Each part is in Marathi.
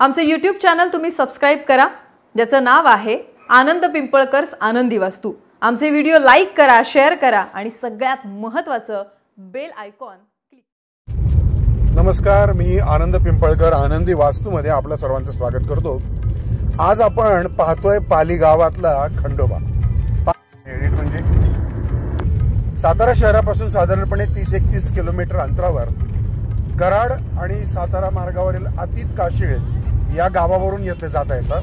आमचे यूट्यूब चॅनल तुम्ही सबस्क्राईब करा. ज्याचं नाव आहे आनंद पिंपळकर्स आनंदी वास्तू. आमचे व्हिडिओ लाईक करा शेअर करा आणि सगळ्यात महत्त्वाचं बेल आयकॉन क्लिक नमस्कार मी आनंद पिंपळकर आनंदी वास्तूमध्ये आपलं सर्वांचं स्वागत करतो. आज आपण पाहतोय पाली गावातला खंडोबा. एडिट म्हणजे? सातारा शहरापासून साधारणपणे तीस एकतीस किलोमीटर अंतरावर कराड आणि सातारा मार्गावरील अतीत काशीळ या गावावरून येथे जाता येतं.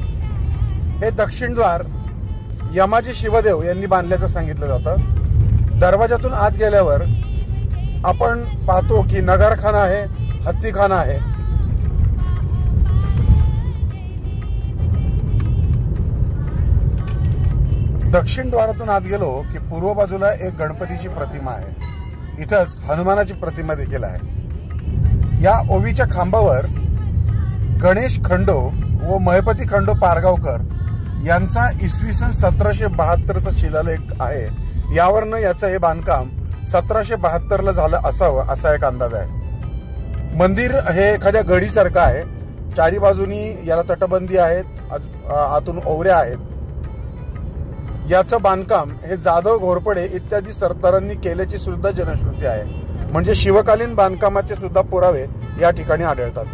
हे दक्षिणद्वार यमाजी शिवदेव यांनी बांधल्याचं सांगितलं जातं. दरवाजातून आत गेल्यावर आपण पाहतो की नगरखाना आहे हत्तीखाना आहे. दक्षिण द्वारातून आत गेलो की पूर्व बाजूला एक गणपतीची प्रतिमा आहे. इथंच हनुमानाची प्रतिमा देखील आहे. या ओवीच्या खांबावर गणेश खंडो व महपती खंडो पारगावकर यांचा इसवी सन सतराशे बहात्तरचा शिलालेख आहे. यावरनं याचं हे बांधकाम सतराशे बहात्तरला झालं असावं असा एक अंदाज आहे. मंदिर हे एखाद्या गडीसारखं आहे. चारी बाजूनी याला तटबंदी आहेत आज- आतून ओवऱ्या आहेत. याचं बांधकाम हे जाधव घोरपडे इत्यादी सरदारांनी केल्याची सुद्धा जनश्रुती आहे. म्हणजे शिवकालीन बांधकामाचे सुद्धा पुरावे या ठिकाणी आढळतात.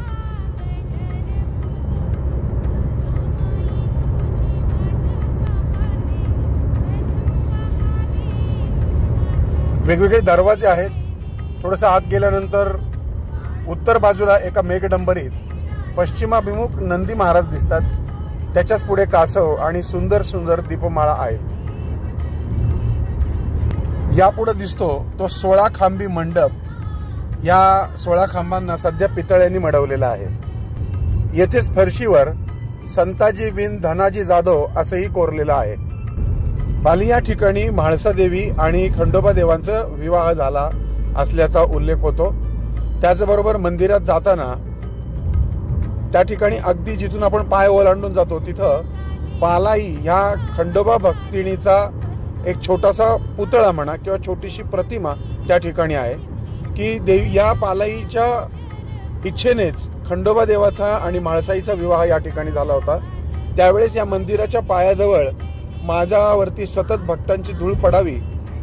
वेगवेगळे दरवाजे आहेत. थोडंसं आत गेल्यानंतर उत्तर बाजूला एका मेघडंबरीत पश्चिमाभिमुख नंदी महाराज दिसतात. त्याच्याच पुढे कासव आणि सुंदर सुंदर दीपमाळा आहे यापुढे दिसतो तो सोळा खांबी मंडप. या सोळा खांबांना सध्या पितळ्यांनी मडवलेला आहे. येथेच फरशीवर संताजी विन धनाजी जाधव असंही कोरलेलं आहे. पाली या ठिकाणी म्हाळसा देवी आणि खंडोबा देवांचा विवाह झाला असल्याचा उल्लेख होतो. त्याचबरोबर मंदिरात जाताना त्या ठिकाणी अगदी जिथून आपण पाय ओलांडून जातो तिथं पालाई ह्या खंडोबा भक्तिणीचा एक छोटासा पुतळा म्हणा किंवा छोटीशी प्रतिमा त्या ठिकाणी आहे की देव या पालाईच्या इच्छेनेच खंडोबा देवाचा आणि म्हाळसाईचा विवाह या ठिकाणी झाला होता. त्यावेळेस या मंदिराच्या पायाजवळ माझ्यावरती सतत भक्तांची धूळ पडावी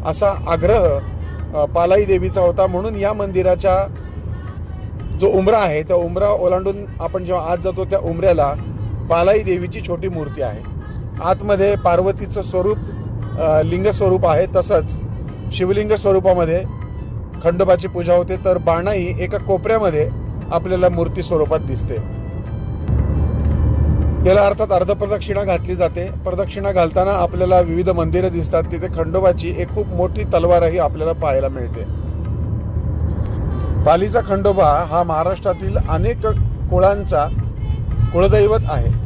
असा आग्रह पालाई देवीचा होता. म्हणून या मंदिराच्या जो उमरा आहे त्या उमरा ओलांडून आपण जेव्हा आत जातो त्या उमऱ्याला पालाई देवीची छोटी मूर्ती आहे. आतमध्ये पार्वतीचं स्वरूप लिंग स्वरूप आहे. तसंच शिवलिंग स्वरूपामध्ये खंडोबाची पूजा होते. तर बाणाई एका कोपऱ्यामध्ये आपल्याला मूर्ती स्वरूपात दिसते. याला अर्थात अर्ध प्रदक्षिणा घातली जाते. प्रदक्षिणा घालताना आपल्याला विविध मंदिरं दिसतात. तिथे खंडोबाची एक खूप मोठी तलवारही आपल्याला पाहायला मिळते. पालीचा खंडोबा हा महाराष्ट्रातील अनेक कुळांचा कुळदैवत आहे.